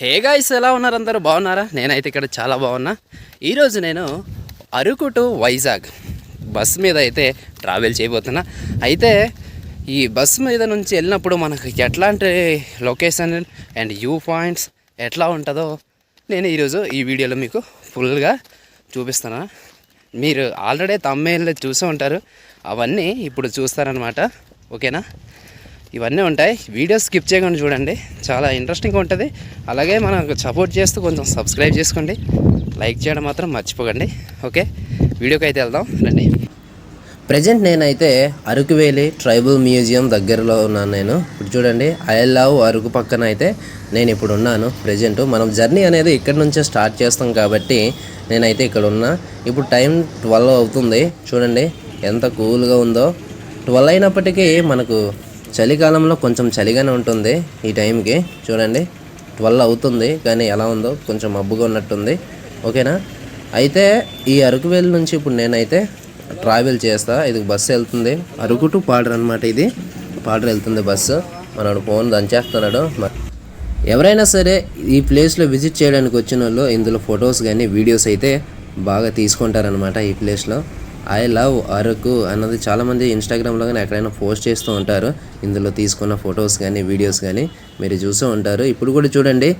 Hey guys ఎలా ఉన్నారు అందరూ? బాగున్నారా? నేనైతే ఇక్కడ చాలా బాగున్నా. ఈరోజు నేను అరకు టు వైజాగ్ బస్ మీద అయితే ట్రావెల్ చేయబోతున్నా. అయితే ఈ బస్ మీద నుంచి వెళ్ళినప్పుడు మనకు ఎట్లాంటి లొకేషన్ అండ్ వ్యూ పాయింట్స్ ఎట్లా ఉంటుందో నేను ఈరోజు ఈ వీడియోలో మీకు ఫుల్గా చూపిస్తాను మీరు ఆల్రెడీ తమ్మేళ్ళు చూసే ఉంటారు. అవన్నీ ఇప్పుడు చూస్తారనమాట ఓకేనా? ఇవన్నీ ఉంటాయి. వీడియో స్కిప్ చేయకుండా చూడండి. చాలా ఇంట్రెస్టింగ్గా ఉంటుంది. అలాగే మనకు సపోర్ట్ చేస్తూ కొంచెం సబ్స్క్రైబ్ చేసుకోండి. లైక్ చేయడం మాత్రం మర్చిపోకండి. ఓకే? వీడియోకి అయితే వెళ్దాం. రండి. ప్రజెంట్ నేనైతే అరకువేలి ట్రైబల్ మ్యూజియం దగ్గరలో ఉన్నాను నేను. ఇప్పుడు చూడండి ఐ అరకు పక్కన అయితే నేను ఇప్పుడు ఉన్నాను ప్రజెంట్. మనం జర్నీ అనేది ఇక్కడ నుంచే స్టార్ట్ చేస్తాం కాబట్టి నేనైతే ఇక్కడ ఉన్నా. ఇప్పుడు టైం ట్వెల్వ్ అవుతుంది. చూడండి ఎంత కూల్గా ఉందో. ట్వెల్వ్ అయినప్పటికీ మనకు చలికాలంలో కొంచెం చలిగానే ఉంటుంది ఈ టైంకి. చూడండి ట్వెల్వ్ అవుతుంది కానీ ఎలా ఉందో కొంచెం మబ్బుగా ఉన్నట్టుంది. ఓకేనా? అయితే ఈ అరకువేలు నుంచి ఇప్పుడు నేనైతే ట్రావెల్ చేస్తా. ఇది బస్సు వెళ్తుంది. అరకు టు పాడర్ అనమాట ఇది. పాడర్ వెళ్తుంది బస్సు. మనోడు ఫోన్ దంచేస్తున్నాడు. ఎవరైనా సరే ఈ ప్లేస్లో విజిట్ చేయడానికి వచ్చిన వాళ్ళు ఇందులో ఫొటోస్ కానీ వీడియోస్ అయితే బాగా తీసుకుంటారనమాట ఈ ప్లేస్లో. ఐ లవ్ అరకు అన్నది చాలామంది ఇన్స్టాగ్రామ్లో కానీ ఎక్కడైనా పోస్ట్ చేస్తూ ఉంటారు. ఇందులో తీసుకున్న ఫొటోస్ కానీ వీడియోస్ కానీ మీరు చూస్తూ ఉంటారు. ఇప్పుడు కూడా చూడండి.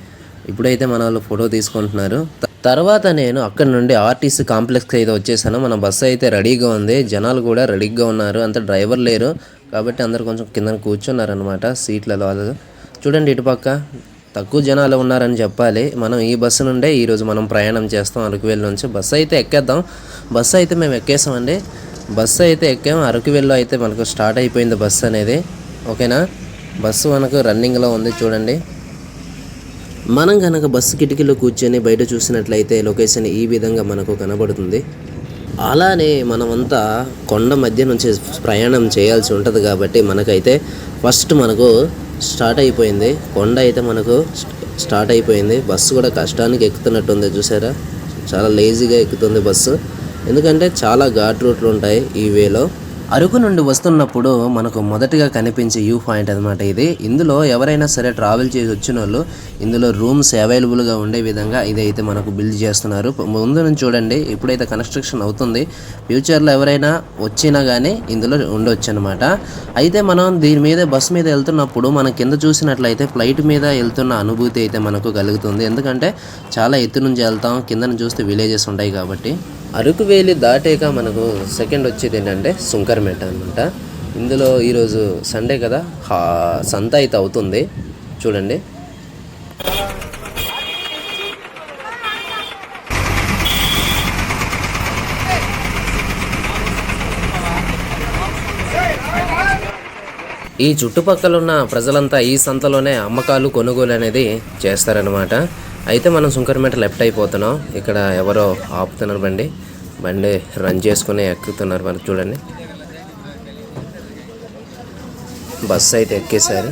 ఇప్పుడైతే మన వాళ్ళు ఫోటో తీసుకుంటున్నారు. తర్వాత నేను అక్కడ నుండి ఆర్టీసీ కాంప్లెక్స్కి అయితే వచ్చేసాను. మన బస్సు అయితే రెడీగా ఉంది. జనాలు కూడా రెడీగా ఉన్నారు. అంత డ్రైవర్ లేరు. కాబట్టి అందరు కొంచెం కింద కూర్చున్నారనమాట సీట్లలో వాళ్ళు. చూడండి ఇటుపక్క తక్కువ జనాలు ఉన్నారని చెప్పాలి. మనం ఈ బస్సు నుండే ఈరోజు మనం ప్రయాణం చేస్తాం. అరకువేలు నుంచి బస్సు అయితే ఎక్కేద్దాం. బస్సు అయితే మేము ఎక్కేసామండి. బస్సు అయితే ఎక్కాం అరకువేల్లో అయితే మనకు స్టార్ట్ అయిపోయింది బస్సు అనేది. ఓకేనా? బస్సు మనకు రన్నింగ్లో ఉంది చూడండి. మనం కనుక బస్సు కిటికీలో కూర్చొని బయట చూసినట్లయితే లొకేషన్ ఈ విధంగా మనకు కనబడుతుంది. అలానే మనమంతా కొండ మధ్య నుంచి ప్రయాణం చేయాల్సి ఉంటుంది కాబట్టి మనకైతే ఫస్ట్ మనకు స్టార్ట్ అయిపోయింది. కొండ అయితే మనకు స్టార్ట్ అయిపోయింది. బస్సు కూడా కష్టానికి ఎక్కుతున్నట్టుంది చూసారా? చాలా లేజీగా ఎక్కుతుంది బస్సు. ఎందుకంటే చాలా ఘాట్ రూట్లు ఉంటాయి ఈ వేలో. అరకు నుండి వస్తున్నప్పుడు మనకు మొదటగా కనిపించే వ్యూ పాయింట్ అనమాట ఇది. ఇందులో ఎవరైనా సరే ట్రావెల్ చేసి వచ్చిన వాళ్ళు ఇందులో రూమ్స్ అవైలబుల్గా ఉండే విధంగా ఇదైతే మనకు బిల్డ్ చేస్తున్నారు. ముందు నుంచి చూడండి ఇప్పుడైతే కన్స్ట్రక్షన్ అవుతుంది. ఫ్యూచర్లో ఎవరైనా వచ్చినా కానీ ఇందులో ఉండొచ్చు అనమాట అయితే మనం దీని మీద బస్ మీద వెళ్తున్నప్పుడు మనం కింద చూసినట్లయితే ఫ్లైట్ మీద వెళ్తున్న అనుభూతి అయితే మనకు కలుగుతుంది. ఎందుకంటే చాలా ఎత్తు నుంచి వెళ్తాం కింద చూస్తే విలేజెస్ ఉంటాయి కాబట్టి. అరకు వేలి దాటాక మనకు సెకండ్ వచ్చేది ఏంటంటే సుంకరమెట అనమాట ఇందులో ఈరోజు సండే కదా? సంత అయితే అవుతుంది. చూడండి. ఈ చుట్టుపక్కల ఉన్న ప్రజలంతా ఈ సంతలోనే అమ్మకాలు కొనుగోలు అనేది చేస్తారనమాట అయితే మనం సుంకరమేట లెఫ్ట్ అయిపోతున్నాం. ఇక్కడ ఎవరో ఆపుతున్నారు బండి. బండి రన్ చేసుకుని ఎక్కుతున్నారు మనకు చూడండి. బస్సు అయితే ఎక్కేశారు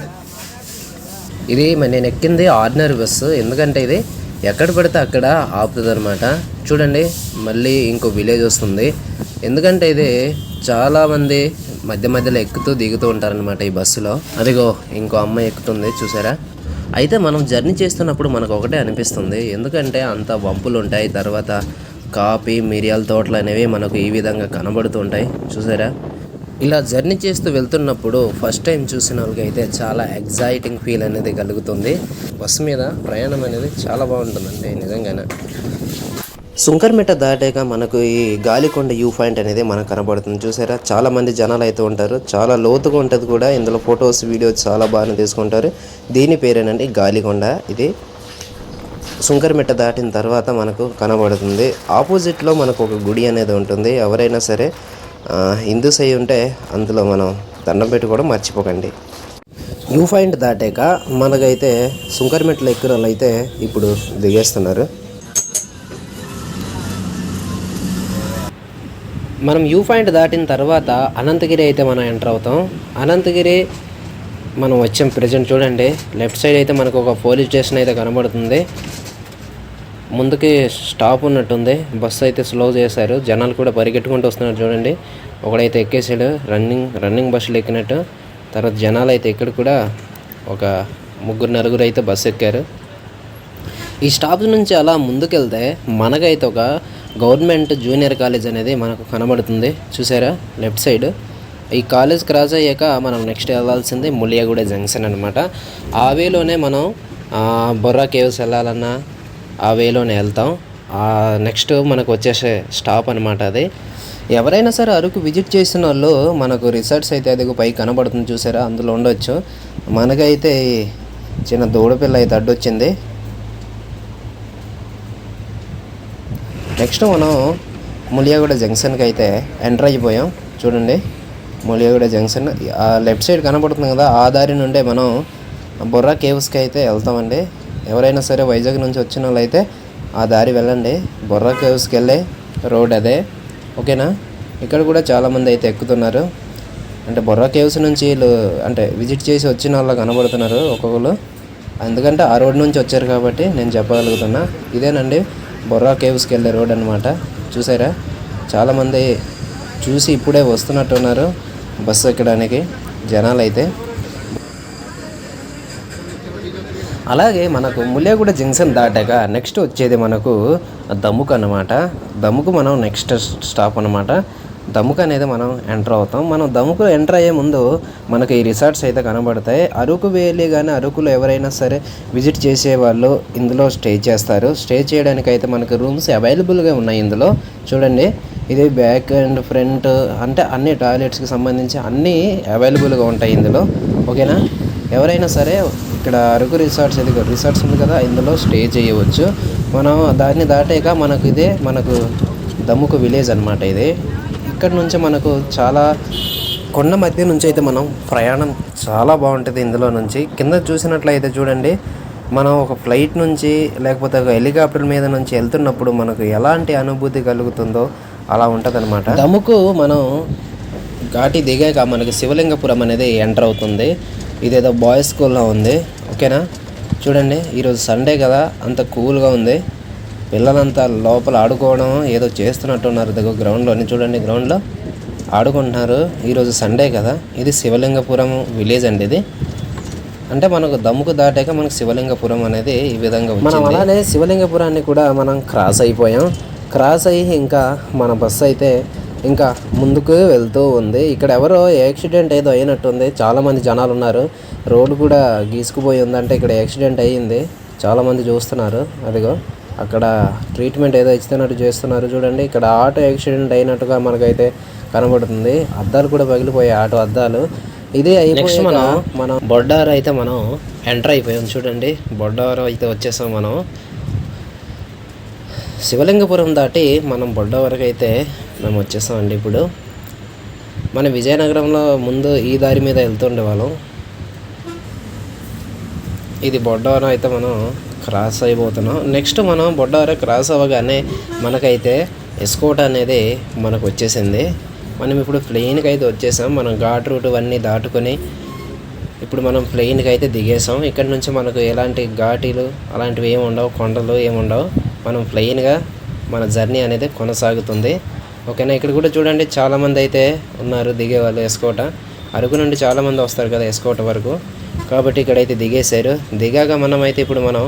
ఇది నేను ఎక్కింది ఆర్డినరీ బస్సు ఎందుకంటే ఇది ఎక్కడ పడితే అక్కడ ఆపుతుంది అనమాట చూడండి మళ్ళీ ఇంకో విలేజ్ వస్తుంది. ఎందుకంటే ఇది చాలామంది మధ్య మధ్యలో ఎక్కుతూ దిగుతూ ఉంటారనమాట ఈ బస్సులో. అదిగో ఇంకో అమ్మాయి ఎక్కుతుంది చూసారా? అయితే మనం జర్నీ చేస్తున్నప్పుడు మనకు ఒకటే అనిపిస్తుంది. ఎందుకంటే అంత వంపులు ఉంటాయి తర్వాత కాఫీ మిరియాల తోటలు అనేవి మనకు ఈ విధంగా కనబడుతూ ఉంటాయి చూసారా? ఇలా జర్నీ చేస్తూ వెళ్తున్నప్పుడు ఫస్ట్ టైం చూసిన వాళ్ళకి అయితే చాలా ఎగ్జైటింగ్ ఫీల్ అనేది కలుగుతుంది. బస్సు మీద ప్రయాణం అనేది చాలా బాగుంటుందండి నిజంగానే. సుంకర్మిట్ట దాటాక మనకు ఈ గాలికొండ వ్యూ పాయింట్ అనేది మనకు కనబడుతుంది. చూసారా? చాలా మంది జనాలు అయితే ఉంటారు. చాలా లోతుగా ఉంటుంది కూడా. ఇందులో ఫొటోస్ వీడియోస్ చాలా బాగానే తీసుకుంటారు. దీని పేరేనండి గాలికొండ. ఇది సుంకరమిట్ట దాటిన తర్వాత మనకు కనబడుతుంది. ఆపోజిట్లో మనకు ఒక గుడి అనేది ఉంటుంది. ఎవరైనా సరే హిందూస్ అయి ఉంటే అందులో మనం దండం పెట్టుకోవడం మర్చిపోకండి. వ్యూ పాయింట్ దాటాక మనకైతే సుంకరమిట్టలు ఎక్కిన వాళ్ళు అయితే ఇప్పుడు దిగేస్తున్నారు. మనం యూ పాయింట్ దాటిన తర్వాత అనంతగిరి అయితే మనం ఎంటర్ అవుతాం. అనంతగిరి మనం వచ్చాం ప్రజెంట్ చూడండి. లెఫ్ట్ సైడ్ అయితే మనకు ఒక పోలీస్ స్టేషన్ అయితే కనబడుతుంది. ముందుకి స్టాప్ ఉన్నట్టుంది. బస్సు అయితే స్లో చేశారు. జనాలు కూడా పరిగెట్టుకుంటూ వస్తున్నారు చూడండి. ఒకడైతే ఎక్కేసాడు. రన్నింగ్ రన్నింగ్ బస్సులు ఎక్కినట్టు. తర్వాత జనాలు అయితే ఇక్కడ కూడా ఒక ముగ్గురు నలుగురు అయితే బస్సు ఎక్కారు. ఈ స్టాప్ నుంచి అలా ముందుకెళ్తే మనకైతే ఒక గవర్నమెంట్ జూనియర్ కాలేజ్ అనేది మనకు కనబడుతుంది. చూసారా? Left side. ఈ కాలేజ్ క్రాస్ అయ్యాక మనం నెక్స్ట్ వెళ్ళాల్సింది ములియాగూడ జంక్షన్ అనమాట ఆ వేలోనే మనం బొర్రా కేవ్స్ వెళ్ళాలన్నా ఆ వేలోనే వెళ్తాం. నెక్స్ట్ మనకు వచ్చేసే స్టాప్ అనమాట అది. ఎవరైనా సరే అరకు విజిట్ చేసిన వాళ్ళు మనకు రిసార్ట్స్ అయితే అది పై కనబడుతుంది చూసారా? అందులో ఉండొచ్చు. మనకైతే చిన్న దూడపిల్ల అయితే అడ్డొచ్చింది. నెక్స్ట్ మనం ములియాగూడ జంక్షన్కి అయితే ఎంటర్ అయిపోయాం. చూడండి ములియాగూడ జంక్షన్. ఆ లెఫ్ట్ సైడ్ కనబడుతుంది కదా ఆ దారి నుండే మనం బొర్రా కేవ్స్కి అయితే వెళ్తామండి. ఎవరైనా సరే వైజాగ్ నుంచి వచ్చిన వాళ్ళైతే ఆ దారి వెళ్ళండి. బొర్రా కేవ్స్కి వెళ్ళే రోడ్ అదే. ఓకేనా? ఇక్కడ కూడా చాలామంది అయితే ఎక్కుతున్నారు. అంటే బొర్రా కేవ్స్ నుంచి వీళ్ళు అంటే విజిట్ చేసి వచ్చిన వాళ్ళు కనబడుతున్నారు ఒక్కొక్కరు ఎందుకంటే ఆ రోడ్ నుంచి వచ్చారు కాబట్టి నేను చెప్పగలుగుతున్నా. ఇదేనండి. బొర్రా కేవ్స్కి వెళ్ళే రోడ్ అనమాట చూసారా? చాలామంది చూసి ఇప్పుడే వస్తున్నట్టున్నారు బస్సు ఎక్కడానికి జనాలు అయితే అలాగే మనకు ముల్యాగూడ జంక్షన్ దాటాక నెక్స్ట్ వచ్చేది మనకు దమ్ముక్ అన్నమాట. దమ్ముకు మనం నెక్స్ట్ స్టాప్ అన్నమాట. దమ్ముక్ అనేది మనం ఎంటర్ అవుతాం. మనం దమ్ముకు ఎంటర్ అయ్యే ముందు మనకు ఈ రిసార్ట్స్ అయితే కనబడతాయి. అరకు వేలి కానీ అరకులో ఎవరైనా సరే విజిట్ చేసే వాళ్ళు ఇందులో స్టే చేస్తారు. స్టే చేయడానికి అయితే మనకు రూమ్స్ అవైలబుల్గా ఉన్నాయి ఇందులో. చూడండి ఇది బ్యాక్ అండ్ ఫ్రంట్ అంటే అన్ని టాయిలెట్స్కి సంబంధించి అన్నీ అవైలబుల్గా ఉంటాయి ఇందులో. ఓకేనా? ఎవరైనా సరే ఇక్కడ అరకు రిసార్ట్స్ ఇది రిసార్ట్స్ ఉంది కదా ఇందులో స్టే చేయవచ్చు. మనం దాన్ని దాటాక మనకు ఇదే మనకు దమ్ముకు విలేజ్ అనమాట ఇది. ఇక్కడ నుంచి మనకు చాలా కొండ మధ్య నుంచి అయితే మనం ప్రయాణం చాలా బాగుంటుంది ఇందులో నుంచి. కింద చూసినట్లయితే చూడండి మనం ఒక ఫ్లైట్ నుంచి లేకపోతే ఒక హెలికాప్టర్ మీద నుంచి వెళ్తున్నప్పుడు మనకు ఎలాంటి అనుభూతి కలుగుతుందో అలా ఉంటుంది అనమాట దమ్ముకు మనం ఘాటి దిగాక మనకి శివలింగపురం అనేది ఎంటర్ అవుతుంది. ఇదేదో బాయ్స్ స్కూల్లో ఉంది. ఓకేనా? చూడండి ఈరోజు సండే కదా అంత కూల్గా ఉంది. పిల్లలంతా లోపల ఆడుకోవడం ఏదో చేస్తున్నట్టున్నారు. దగ్గర గ్రౌండ్లోని చూడండి గ్రౌండ్లో ఆడుకుంటున్నారు. ఈరోజు సండే కదా. ఇది శివలింగపురం విలేజ్ అండి ఇది. అంటే మనకు దమ్ముకు దాటాక మనకు శివలింగపురం అనేది ఈ విధంగా మనం అలానే శివలింగపురాన్ని కూడా మనం క్రాస్ అయిపోయాం. క్రాస్ అయ్యి ఇంకా మన బస్సు అయితే ఇంకా ముందుకు వెళ్తూ ఉంది. ఇక్కడ ఎవరో యాక్సిడెంట్ ఏదో అయినట్టుంది. చాలామంది జనాలు ఉన్నారు. రోడ్డు కూడా గీసుకుపోయి ఉందంటే ఇక్కడ యాక్సిడెంట్ అయ్యింది. చాలామంది చూస్తున్నారు. అదిగో. అక్కడ ట్రీట్మెంట్ ఏదో ఇస్తున్నట్టు చేస్తున్నారు చూడండి. ఇక్కడ ఆటో యాక్సిడెంట్ అయినట్టుగా మనకైతే కనబడుతుంది. అద్దాలు కూడా పగిలిపోయాయి ఆటో అద్దాలు. ఇదే అయిపోయి మనం మనం బొడ్డారు అయితే మనం ఎంటర్ అయిపోయాం చూడండి. బొడ్డారు అయితే వచ్చేసాం మనం. శివలింగపురం దాటి మనం బొడ్డ వరకు అయితే మేము వచ్చేసామండి ఇప్పుడు. మన విజయనగరంలో ముందు ఈ దారి మీద వెళ్తుండే వాళ్ళం. ఇది బొడ్డవరం అయితే మనం క్రాస్ అయిపోతున్నాం. నెక్స్ట్ మనం బొడ్డార క్రాస్ అవ్వగానే మనకైతే ఎస్కోట్ అనేది మనకు వచ్చేసింది. మనం ఇప్పుడు ప్లెయిన్కి అయితే వచ్చేసాం. మనం ఘాట్ రూట్ అన్నీ దాటుకొని ఇప్పుడు మనం ప్లెయిన్కి అయితే దిగేసాం. ఇక్కడ నుంచి మనకు ఎలాంటి ఘాటీలు అలాంటివి ఏమి ఉండవు కొండలు ఏమి ఉండవు. మనం ప్లెయిన్గా మన జర్నీ అనేది కొనసాగుతుంది. ఓకేనా? ఇక్కడ కూడా చూడండి చాలామంది అయితే ఉన్నారు దిగేవాళ్ళు ఎస్కోట. అరకు నుండి చాలామంది వస్తారు కదా ఎస్కోట వరకు. కాబట్టి ఇక్కడైతే దిగేశారు. దిగాక మనం అయితే ఇప్పుడు మనం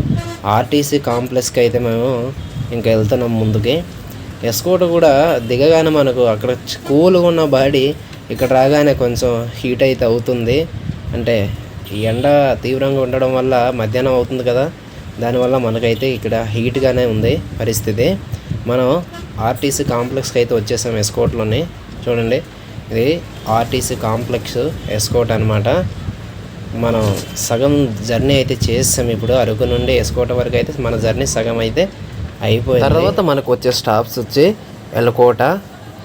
ఆర్టీసీ కాంప్లెక్స్కి అయితే మేము ఇంకా వెళ్తున్నాం ముందుకి. ఎస్కోట్ కూడా దిగగానే మనకు అక్కడ కూల్గా ఉన్న బాడీ ఇక్కడ రాగానే కొంచెం హీట్ అయితే అవుతుంది. అంటే ఎండ తీవ్రంగా ఉండడం వల్ల మధ్యాహ్నం అవుతుంది కదా దానివల్ల మనకైతే ఇక్కడ హీట్గానే ఉంది పరిస్థితి. మనం ఆర్టీసీ కాంప్లెక్స్కి అయితే వచ్చేసాం ఎస్కోట్లోని. చూడండి ఇది ఆర్టీసీ కాంప్లెక్స్ ఎస్కోట్ అనమాట మనం సగం జర్నీ అయితే చేస్తాం ఇప్పుడు అరకు నుండి ఎస్కోట వరకు అయితే మన జర్నీ సగం అయితే అయిపోయింది. తర్వాత మనకు వచ్చే స్టాప్స్ వచ్చి ఎలకోట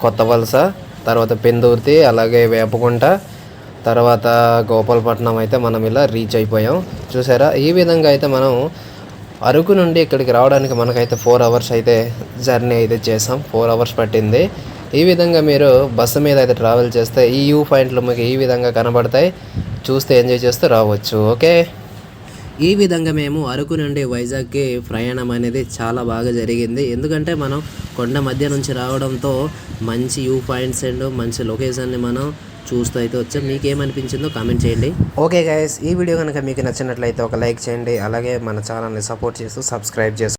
కొత్త వలస తర్వాత పెందుర్తి అలాగే వేపకుంట తర్వాత గోపాలపట్నం అయితే మనం ఇలా రీచ్ అయిపోయాం. చూసారా? ఈ విధంగా అయితే మనం అరకు నుండి ఇక్కడికి రావడానికి మనకైతే ఫోర్ అవర్స్ అయితే జర్నీ అయితే చేసాం. ఫోర్ అవర్స్ పట్టింది. ఈ విధంగా మీరు బస్సు మీద అయితే ట్రావెల్ చేస్తే ఈ వ్యూ పాయింట్లు మీకు ఈ విధంగా కనబడతాయి. చూస్తే ఎంజాయ్ చేస్తూ రావచ్చు ఓకే? ఈ విధంగా మేము అరకు నుండి వైజాగ్కి ప్రయాణం అనేది చాలా బాగా జరిగింది. ఎందుకంటే మనం కొండ మధ్య నుంచి రావడంతో మంచి వ్యూ పాయింట్స్ అండ్ మంచి లొకేషన్ని మనం చూస్తూ అయితే వచ్చాం. మీకు ఏమనిపించిందో కామెంట్ చేయండి. ఓకే గైస్ ఈ వీడియో కనుక మీకు నచ్చినట్లయితే ఒక లైక్ చేయండి. అలాగే మన ఛానల్ని సపోర్ట్ చేస్తూ సబ్స్క్రైబ్ చేసుకోండి.